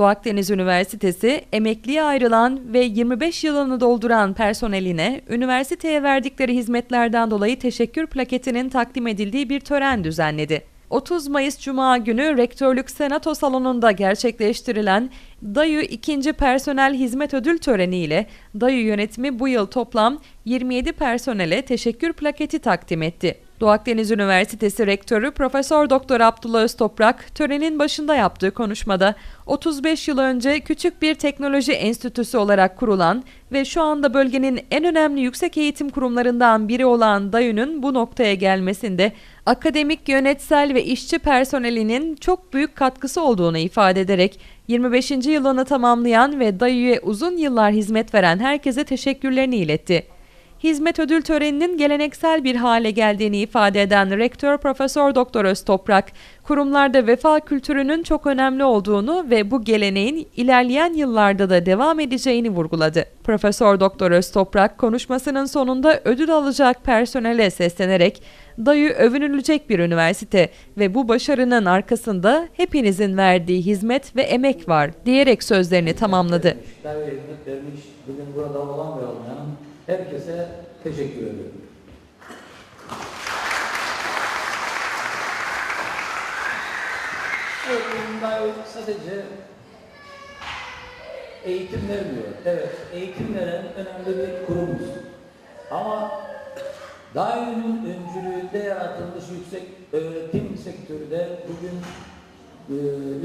Doğu Akdeniz Üniversitesi emekliye ayrılan ve 25 yılını dolduran personeline üniversiteye verdikleri hizmetlerden dolayı teşekkür plaketinin takdim edildiği bir tören düzenledi. 30 Mayıs Cuma günü Rektörlük Senato Salonu'nda gerçekleştirilen DAYÜ 2. Personel Hizmet Ödül Töreni ile DAYÜ yönetimi bu yıl toplam 27 personele teşekkür plaketi takdim etti. Doğu Akdeniz Üniversitesi Rektörü Profesör Doktor Abdullah Öztoprak törenin başında yaptığı konuşmada 35 yıl önce küçük bir teknoloji enstitüsü olarak kurulan ve şu anda bölgenin en önemli yüksek eğitim kurumlarından biri olan DAYÜ'nün bu noktaya gelmesinde akademik, yönetsel ve işçi personelinin çok büyük katkısı olduğunu ifade ederek 25. yılını tamamlayan ve DAYÜ'ye uzun yıllar hizmet veren herkese teşekkürlerini iletti. Hizmet ödül töreninin geleneksel bir hale geldiğini ifade eden Rektör Profesör Doktor Öztoprak, kurumlarda vefa kültürünün çok önemli olduğunu ve bu geleneğin ilerleyen yıllarda da devam edeceğini vurguladı. Profesör Doktor Öztoprak konuşmasının sonunda ödül alacak personele seslenerek Dayı övünülecek bir üniversite ve bu başarının arkasında hepinizin verdiği hizmet ve emek var diyerek sözlerini tamamladı. Hizmet vermiş, bugün burada ve olmayan herkese teşekkür. Evet, bunda sadece eğitim vermiyor. Evet, eğitim veren önemli bir kurumuz. Ama Dairinin öncülüğünde yaratılmış yüksek öğretim sektörü de bugün e,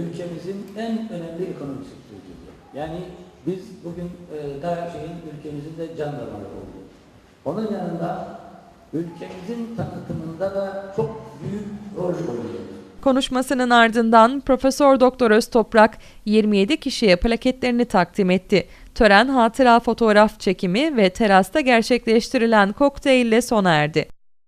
ülkemizin en önemli ekonomik sektörüdür. Yani biz bugün e, daha şeyin ülkemizin de can damarı oldu. Onun yanında ülkemizin tanıtımında da çok büyük rol oynuyor. Konuşmasının ardından Profesör Doktor Öztoprak 27 kişiye plaketlerini takdim etti. Tören hatıra fotoğraf çekimi ve terasta gerçekleştirilen kokteylle sona erdi.